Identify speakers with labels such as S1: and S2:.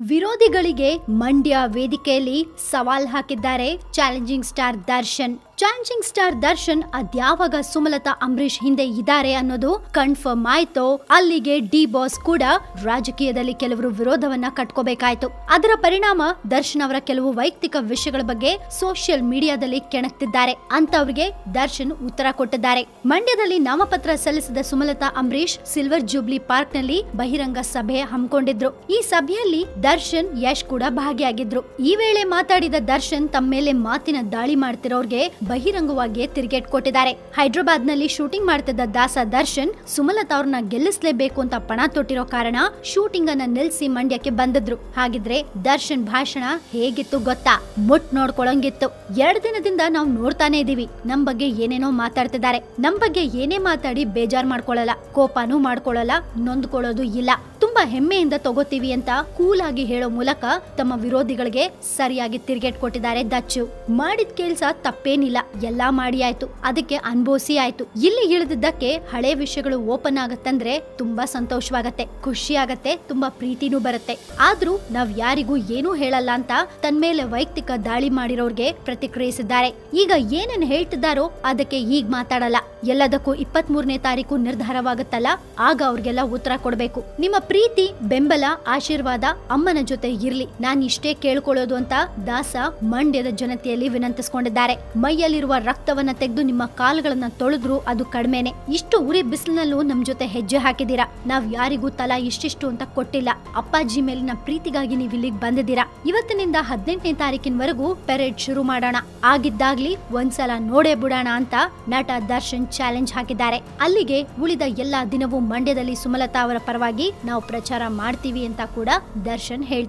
S1: ವಿರೋಧಿಗಳಿಗೆ ಮಂಡ್ಯ ವೇದಿಕೆಯಲ್ಲಿ ಸವಾಲ್ ಹಾಕಿದ್ದಾರೆ challenging star Darshan. Challenging star Darshan ಅದ್ಯಾವಾಗ Sumalatha Ambareesh ಹಿಂದೆ ಇದ್ದಾರೆ ಅನ್ನೋದು ಕನ್ಫರ್ಮ್ ಆಯ್ತೋ. ಅಲ್ಲಿಗೆ ಡಿ ಬಾಸ್ ಕೂಡ ರಾಜಕೀಯದಲ್ಲಿ ಕೆಲವರು ವಿರೋಧವನ್ನ ಕಟ್ಕೋಬೇಕಾಯ್ತು. ಅದರ ಪರಿಣಾಮ ದರ್ಶನ್ ಅವರ ಕೆಲವು ವೈಯಕ್ತಿಕ ವಿಷಯಗಳ ಬಗ್ಗೆ ಸೋಷಿಯಲ್ ಮೀಡಿಯಾದಲ್ಲಿ ಕೆಣಕ್ತಿದ್ದಾರೆ. ಅಂತವ್ರಿಗೆ ದರ್ಶನ್ ಉತ್ತರ ಕೊಟ್ಟಿದ್ದಾರೆ. ಮಂಡ್ಯದಲ್ಲಿ ನಾಮಪತ್ರ ಸಲ್ಲಿಸಿದ ಸುಮಲತಾ ಅಂಬರೀಶ್ ಸಿಲ್ವರ್ ಜೂಬ್ಲಿ ಪಾರ್ಕ್ನಲ್ಲಿ ಬಹಿರಂಗ ಸಭೆ ಹಮ್ಮಿಕೊಂಡಿದ್ರು. ಈ ಸಭೆಯಲ್ಲಿ ದರ್ಶನ್ ಯಶ್ ಕೂಡ ಭಾಗಿಯಾಗಿದ್ರು. ಈ ವೇಳೆ ಮಾತಾಡಿದ ದರ್ಶನ್ ತಮ್ಮ ಮೇಲೆ ಮಾತಿನ ದಾಳಿ ಮಾಡ್ತಿರೋರ್ಗೆ ಬಹಿರಂಗವಾಗಿ ತಿರುಗೇಟ್ ಕೊಟ್ಟಿದ್ದಾರೆ. ಹೈದರಾಬಾದ್ನಲ್ಲಿ ಶೂಟಿಂಗ್ ಮಾಡ್ತಿದ್ದ ದಾಸ ದರ್ಶನ್ ಸುಮಲತಾ ಅವ್ರನ್ನ ಗೆಲ್ಲಿಸಲೇಬೇಕು ಅಂತ ಪಣ ತೊಟ್ಟಿರೋ ಕಾರಣ ಶೂಟಿಂಗ್ ಅನ್ನ ನಿಲ್ಸಿ ಮಂಡ್ಯಕ್ಕೆ ಬಂದಿದ್ರು. ಹಾಗಿದ್ರೆ ದರ್ಶನ್ ಭಾಷಣ ಹೇಗಿತ್ತು ಗೊತ್ತಾ? ಮುಟ್ ನೋಡ್ಕೊಳಂಗಿತ್ತು. ಎರಡ್ ದಿನದಿಂದ ನಾವು ನೋಡ್ತಾನೆ ಇದೀವಿ. ನಮ್ ಬಗ್ಗೆ ಏನೇನೋ ಮಾತಾಡ್ತಿದ್ದಾರೆ. ನಮ್ ಬಗ್ಗೆ ಏನೇ ಮಾತಾಡಿ ಬೇಜಾರ್ ಮಾಡ್ಕೊಳ್ಳಲ್ಲ ಕೋಪಾನೂ ಮಾಡ್ಕೊಳ್ಳಲ್ಲ ನೊಂದ್ಕೊಳ್ಳೋದು ಇಲ್ಲ. ತುಂಬಾ ಹೆಮ್ಮೆಯಿಂದ ತಗೋತೀವಿ ಅಂತ ಕೂಲ್ ಆಗಿ ಹೇಳೋ ಮೂಲಕ ತಮ್ಮ ವಿರೋಧಿಗಳಿಗೆ ಸರಿಯಾಗಿ ತಿರುಗೇಟ್ ಕೊಟ್ಟಿದ್ದಾರೆ ದಚ್ಚು. ಮಾಡಿದ ಕೆಲ್ಸ ತಪ್ಪೇನಿಲ್ಲ. ಎಲ್ಲಾ ಮಾಡಿ ಆಯ್ತು. ಅದಕ್ಕೆ ಅನ್ಭವಿಸಿ ಆಯ್ತು. ಇಲ್ಲಿ ಇಳಿದಿದ್ದಕ್ಕೆ ಹಳೆ ವಿಷಯಗಳು ಓಪನ್ ಆಗತ್ತಂದ್ರೆ ತುಂಬಾ ಸಂತೋಷವಾಗತ್ತೆ. ಖುಷಿ ಆಗತ್ತೆ. ತುಂಬಾ ಪ್ರೀತಿನೂ ಬರುತ್ತೆ. ಆದ್ರೂ ನಾವ್ ಯಾರಿಗೂ ಏನೂ ಹೇಳಲ್ಲ ಅಂತ ತನ್ಮೇಲೆ ವೈಯಕ್ತಿಕ ದಾಳಿ ಮಾಡಿರೋರ್ಗೆ ಪ್ರತಿಕ್ರಿಯಿಸಿದ್ದಾರೆ. ಈಗ ಏನೇನ್ ಹೇಳ್ತಿದ್ದಾರೋ ಅದಕ್ಕೆ ಈಗ ಮಾತಾಡಲ್ಲ. ಎಲ್ಲದಕ್ಕೂ ಇಪ್ಪತ್ತ್ ಮೂರನೇ ತಾರೀಕು ನಿರ್ಧಾರವಾಗುತ್ತಲ್ಲ. ಆಗ ಅವ್ರಿಗೆಲ್ಲ ಉತ್ತರ ಕೊಡ್ಬೇಕು. ನಿಮ್ಮ ಪ್ರೀತಿ, ಬೆಂಬಲ, ಆಶೀರ್ವಾದ ಅಮ್ಮನ ಜೊತೆ ಇರ್ಲಿ. ನಾನ್ ಇಷ್ಟೇ ಕೇಳ್ಕೊಳ್ಳೋದು ಅಂತ ದಾಸ ಮಂಡ್ಯದ ಜನತೆಯಲ್ಲಿ ವಿನಂತಿಸಿಕೊಂಡಿದ್ದಾರೆ. ಮೈಯಲ್ಲಿರುವ ರಕ್ತವನ್ನ ತೆಗೆದು ನಿಮ್ಮ ಕಾಲುಗಳನ್ನ ತೊಳೆದ್ರು ಅದು ಕಡಿಮೆನೆ. ಇಷ್ಟು ಉರಿ ಬಿಸಿಲಿನಲ್ಲೂ ನಮ್ ಜೊತೆ ಹೆಜ್ಜೆ ಹಾಕಿದೀರಾ ನಾವ್ ಯಾರಿಗೂ ತಲಾ ಇಷ್ಟಿಷ್ಟು ಅಂತ ಕೊಟ್ಟಿಲ್ಲ. ಅಪ್ಪಾಜಿ ಮೇಲಿನ ಪ್ರೀತಿಗಾಗಿ ನೀವ್ ಇಲ್ಲಿಗೆ ಬಂದಿದ್ದೀರಾ? ಇವತ್ತಿನಿಂದ ಹದಿನೆಂಟನೇ ತಾರೀಕಿನವರೆಗೂ ಪೆರೇಡ್ ಶುರು ಮಾಡೋಣ. ಆಗಿದ್ದಾಗ್ಲಿ ಒಂದ್ಸಲ ನೋಡೇ ಬಿಡೋಣ ಅಂತ ನಟ ದರ್ಶನ್ ಚಾಲೆಂಜ್ ಹಾಕಿದ್ದಾರೆ. ಅಲ್ಲಿಗೆ ಉಳಿದ ಎಲ್ಲಾ ದಿನವೂ ಮಂಡ್ಯದಲ್ಲಿ ಸುಮಲತಾ ಅವರ ಪರವಾಗಿ ನಾವು ಪ್ರಚಾರ ಮಾಡ್ತೀವಿ ಅಂತ ಕೂಡ ದರ್ಶನ್ ಹೇಳ್ತಾರೆ